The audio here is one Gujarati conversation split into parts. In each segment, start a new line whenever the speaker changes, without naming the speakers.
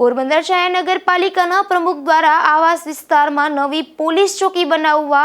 પોરબંદર શહેર નગરપાલિકાના પ્રમુખ દ્વારા આવાસ વિસ્તારમાં નવી પોલીસ ચોકી બનાવવા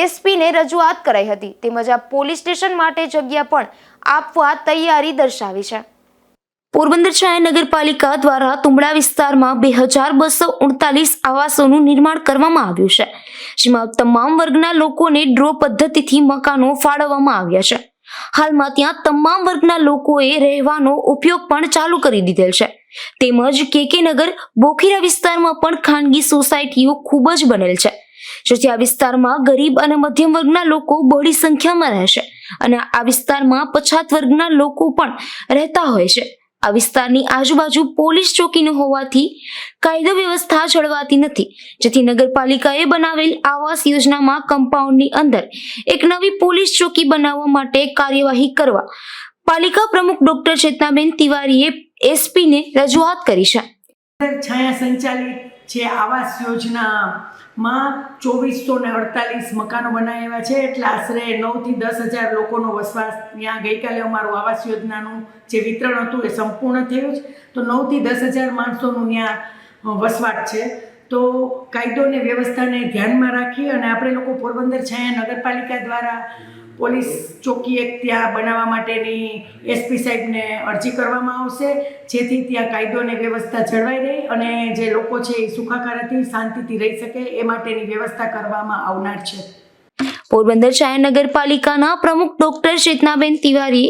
એસપીને રજૂઆત કરાઈ હતી. તેમજ આ પોલીસ સ્ટેશન માટે જગ્યા પણ આપવા તૈયારી દર્શાવી છે. પોરબંદર શહેર નગરપાલિકા દ્વારા તુંબડા વિસ્તારમાં બે હજાર બસો ઉડતાલીસ આવાસોનું નિર્માણ કરવામાં આવ્યું છે, જેમાં તમામ વર્ગના લોકોને ડ્રો પદ્ધતિથી મકાનો ફાળવવામાં આવ્યા છે. હાલમાં ત્યાં તમામ વર્ગના લોકોએ રહેવાનો ઉપયોગ પણ ચાલુ કરી દીધેલ છે. તેમજ કેકે નગર બોખીરા વિસ્તારમાં પણ ખાનગી સોસાયટીઓ ખૂબ જ બનેલ છે. જેથી આ વિસ્તારમાં ગરીબ અને મધ્યમ વર્ગના લોકો બહોળી સંખ્યામાં રહેશે અને આ વિસ્તારમાં પછાત વર્ગના લોકો પણ રહેતા હોય છે. આ વિસ્તારની આજુબાજુ પોલીસ ચોકી ન હોવાથી કાયદો વ્યવસ્થા જળવાતી નથી. જેથી નગરપાલિકાએ બનાવેલ આવાસ યોજનામાં કમ્પાઉન્ડની અંદર એક નવી પોલીસ ચોકી બનાવવા માટે કાર્યવાહી કરવા પાલિકા પ્રમુખ ડોક્ટર ચેતનાબેન તિવારીએ એસપીને રજૂઆત કરી છે.
છાયા સંચાલિત છે આવાસ યોજનામાં ચોવીસો ને અડતાલીસ મકાનો બનાવ્યા છે. એટલે આશરે નવથી દસ હજાર લોકોનો વસવાટ ત્યાં ગઈકાલે અમારું આવાસ યોજનાનું જે વિતરણ હતું એ સંપૂર્ણ થયું છે. તો નવથી દસ હજાર માણસોનું ત્યાં વસવાટ છે. તો કાયદો અને વ્યવસ્થાને ધ્યાનમાં રાખી અને આપણે લોકો પોરબંદર છાયા નગરપાલિકા દ્વારા પોલીસ ચોકી એક ત્યાં બનાવવા માટેની એસપી સાહેબને અરજી કરવામાં આવશે. જેથી ત્યાં કાયદો અને વ્યવસ્થા જળવાઈ રહે અને જે લોકો છે એ સુખાકારથી શાંતિથી રહી શકે એ માટેની વ્યવસ્થા કરવામાં આવનાર છે.
પોરબંદર શહેર નગરપાલિકાના પ્રમુખ ડોક્ટર ચેતનાબેન તિવારી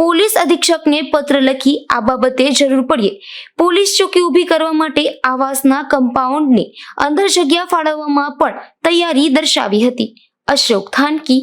પોલીસ અધિક્ષકને પત્ર લખી આ બાબતે જરૂર પડીએ. પોલીસ ચોકી ઊભી કરવા માટે આવાસના કમ્પાઉન્ડની અંદર જગ્યા ફાળવવામાં પણ તૈયારી દર્શાવી હતી. અશોક થાનકી